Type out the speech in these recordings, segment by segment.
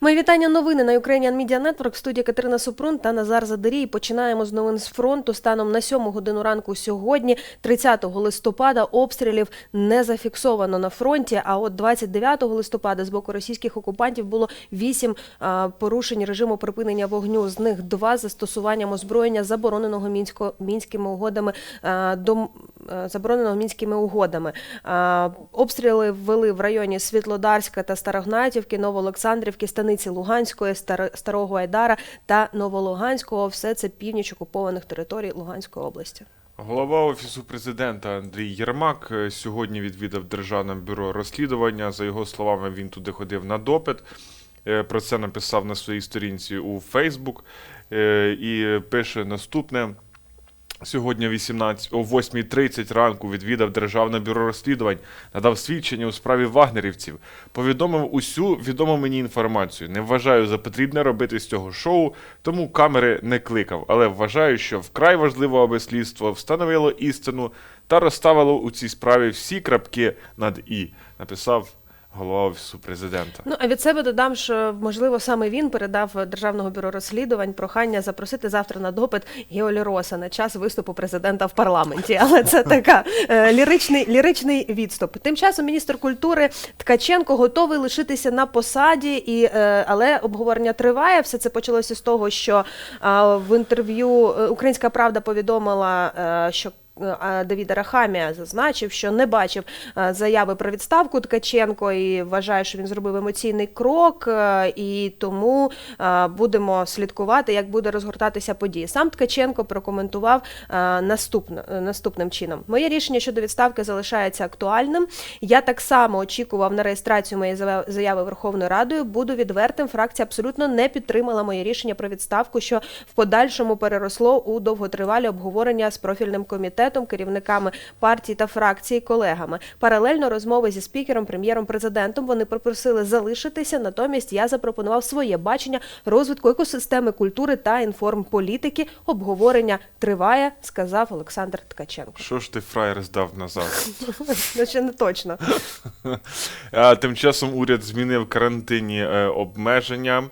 Мої вітання новини на Ukrainian Media Network. В студії Катерина Супрун та Назар Задерій. Починаємо з новин з фронту. Станом на 7 годину ранку сьогодні, 30 листопада, обстрілів не зафіксовано на фронті. А от 29 листопада з боку російських окупантів було 8 а, порушень режиму припинення вогню. З них два застосуванням озброєння забороненого мінсько мінськими угодами до забороненого мінськими угодами. Обстріли ввели в районі Світлодарська та Старогнатівки, Новоолександрівки, Станиці Луганської, Старого Айдара та Новолуганського. Все це північ окупованих територій Луганської області. Голова офісу президента Андрій Єрмак е, сьогодні відвідав Державне бюро розслідування. За його словами, він туди ходив на допит. Е, Про це написав на своїй сторінці у Фейсбук Е, і пише наступне. Сьогодні 18, о 8.30 ранку відвідав Державне бюро розслідувань, надав свідчення у справі вагнерівців, повідомив усю відому мені інформацію. Не вважаю за потрібне робити з цього шоу, тому камери не кликав. Але вважаю, що вкрай важливо, аби слідство встановило істину та розставило у цій справі всі крапки над і, написав голова офісу президента. Ну а від себе додам, що можливо саме він передав Державного бюро розслідувань прохання запросити завтра на допит Геолі Роса на час виступу президента в парламенті. Але це така е, ліричний ліричний відступ. Тим часом міністр культури Ткаченко готовий лишитися на посаді, і е, але обговорення триває. Все це почалося з того, що е, в інтерв'ю е, Українська Правда повідомила, е, що Давіда Рахамія зазначив, що не бачив е, заяви про відставку Ткаченко і вважає, що він зробив емоційний крок, е, і тому е, будемо слідкувати, як буде розгортатися події. Сам Ткаченко прокоментував е, наступно, е, наступним чином: моє рішення щодо відставки залишається актуальним. Я так само очікував на реєстрацію моєї заяви Верховною Радою. Буду відвертим. Фракція абсолютно не підтримала моє рішення про відставку, що в подальшому переросло у довготривалі обговорення з профільним комітетом, керівниками партій та фракцій, колегами. Паралельно розмови зі спікером, прем'єром, президентом вони попросили залишитися. Натомість я запропонував своє бачення розвитку екосистеми культури та інформполітики. Обговорення триває, сказав Олександр Ткаченко. Що ж ти фраєр здав назад? Ну ще не точно. Тим часом уряд змінив карантинні е, обмеження,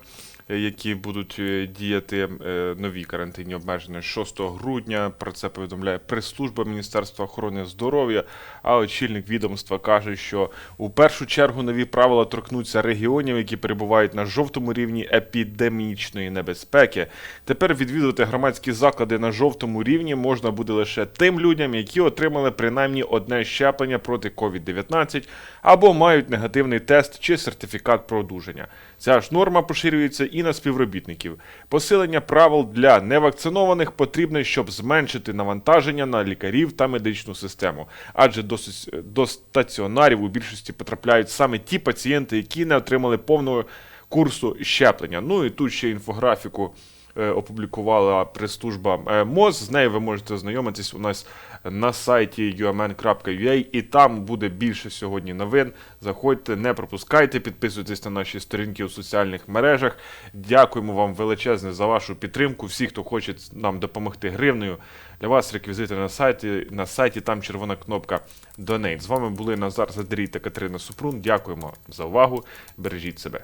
які будуть е, діяти е, нові карантинні обмеження 6 грудня. Про це повідомляє прес-служба Міністерства охорони здоров'я. А очільник відомства каже, що у першу чергу нові правила торкнуться регіонів, які перебувають на жовтому рівні епідемічної небезпеки. Тепер відвідувати громадські заклади на жовтому рівні можна буде лише тим людям, які отримали принаймні одне щеплення проти COVID-19 або мають негативний тест чи сертифікат про одужання. Ця ж норма поширюється і на співробітників. Посилення правил для невакцинованих потрібне, щоб зменшити навантаження на лікарів та медичну систему, адже до, до стаціонарів у більшості потрапляють саме ті пацієнти, які не отримали повного курсу щеплення. Ну і тут ще інфографіку опублікувала прес-служба е, МОЗ. З нею ви можете ознайомитись у нас на сайті umn.ua, і там буде більше сьогодні новин. Заходьте, не пропускайте, підписуйтесь на наші сторінки у соціальних мережах. Дякуємо вам величезне за вашу підтримку. Всі, хто хоче нам допомогти гривнею. Для вас реквізити на сайті. На сайті там червона кнопка Donate. З вами були Назар Задрій та Катерина Супрун. Дякуємо за увагу. Бережіть себе.